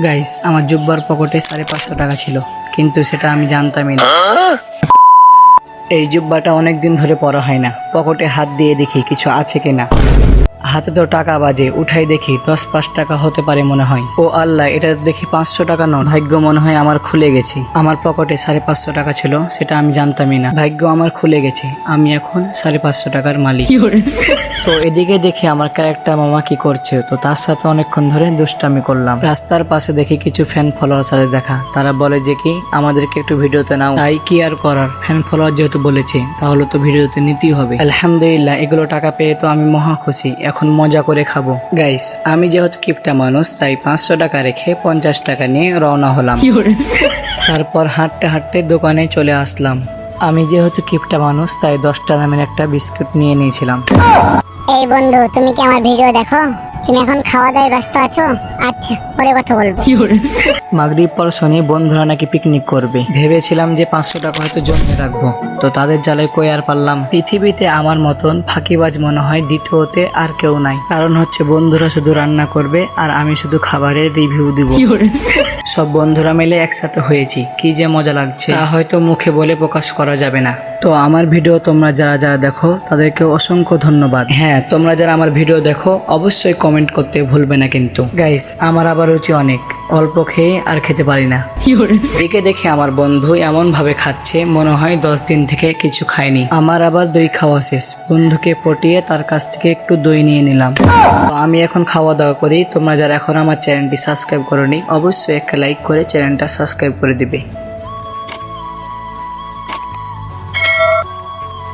Guys আমার জুব্বার পকেটে সাড়ে পাঁচশো টাকা ছিল, কিন্তু সেটা আমি জানতামই না। এই জুব্বাটা অনেক দিন ধরে পরা হয় না। পকেটে হাত দিয়ে দেখি কিছু আছে কিনা। হাতে তো টাকা বাজে উঠাই দেখি দশ পাঁচ টাকা হতে পারে মনে হয়। ও আল্লাহ এটা দেখি পাঁচশো টাকা নয়। ভাগ্য মনে হয় আমার খুলে গেছে। আমার পকেটে সাড়ে পাঁচশো টাকা ছিল সেটা আমি জানতামই না। ভাগ্য আমার খুলে গেছে। আমি এখন সাড়ে পাঁচশো টাকার মালিক। তো এদিকে দেখি আমার ক্যারেক্টার মামা কি করছে। তো তার সাথে অনেকক্ষণ ধরে দুষ্টামি করলাম। রাস্তার পাশে দেখি কিছু ফ্যান ফলোয়ার সাথে দেখা। তারা বলে যে কি আমাদেরকে একটু ভিডিওতে নাও। তাই কি আর করার? ফ্যান ফলোয়ার যেহেতু বলেছে তাহলে তো ভিডিওতে নিতেই হবে। আলহামদুলিল্লাহ এগুলো টাকা পেয়ে তো আমি মহা খুশি। এখন মজা করে খাব। গাইস আমি যেহেতু কিপটা মানুষ তাই পাঁচশো টাকা রেখে পঞ্চাশ টাকা নিয়ে রওনা হলাম। তারপর হাঁটতে হাঁটতে দোকানে চলে আসলাম। আমি যেহেতু কিপটা মানুষ তাই দশটা দামের একটা বিস্কুট নিয়ে নিয়েছিলাম। এই বন্ধু তুমি কি আমার ভিডিও দেখো? তুমি এখন খাওয়া দাওয়ায় ব্যস্ত আছো? আচ্ছা পরে কথা বলব। মাগরিব পর শনি বন্ধুরা নাকি পিকনিক করবে। ভেবেছিলাম যে পাঁচশো টাকা হয়তো জমিয়ে রাখব। তো তাদের জ্বালায় কই আর পারলাম। পৃথিবীতে আমার মতন ফাঁকিবাজ মনে হয় দ্বিতীয়তে আর কেউ নাই। কারণ হচ্ছে বন্ধুরা শুধু রান্না করবে আর আমি শুধু খাবারের রিভিউ দিব। সব বন্ধুরা মিলে একসাথে হয়েছি। কি যে মজা লাগছে। তা হয়তো মুখে বলে প্রকাশ করা যাবে না। তো আমার ভিডিও তোমরা যারা যারা দেখো তাদেরকে অসংখ্য ধন্যবাদ। হ্যাঁ তোমরা যারা আমার ভিডিও দেখো অবশ্যই কমেন্ট করতে ভুলবে না কিন্তু। গাইস আমার আবার রুচি অনেক। অল্প খেয়ে আর খেতে পারি না। একে দেখে আমার বন্ধু এমন ভাবে খাচ্ছে মনে হয় দশ দিন থেকে কিছু খায়নি। আমার আবার দই খাওয়া শেষ। বন্ধুকে পটিয়ে তার কাছ থেকে একটু দই নিয়ে নিলাম। তো আমি এখন খাওয়া দাওয়া করি। তোমরা যারা এখন আমার চ্যানেলটি সাবস্ক্রাইব করনি অবশ্যই একটা লাইক করে চ্যানেলটা সাবস্ক্রাইব করে দিবে।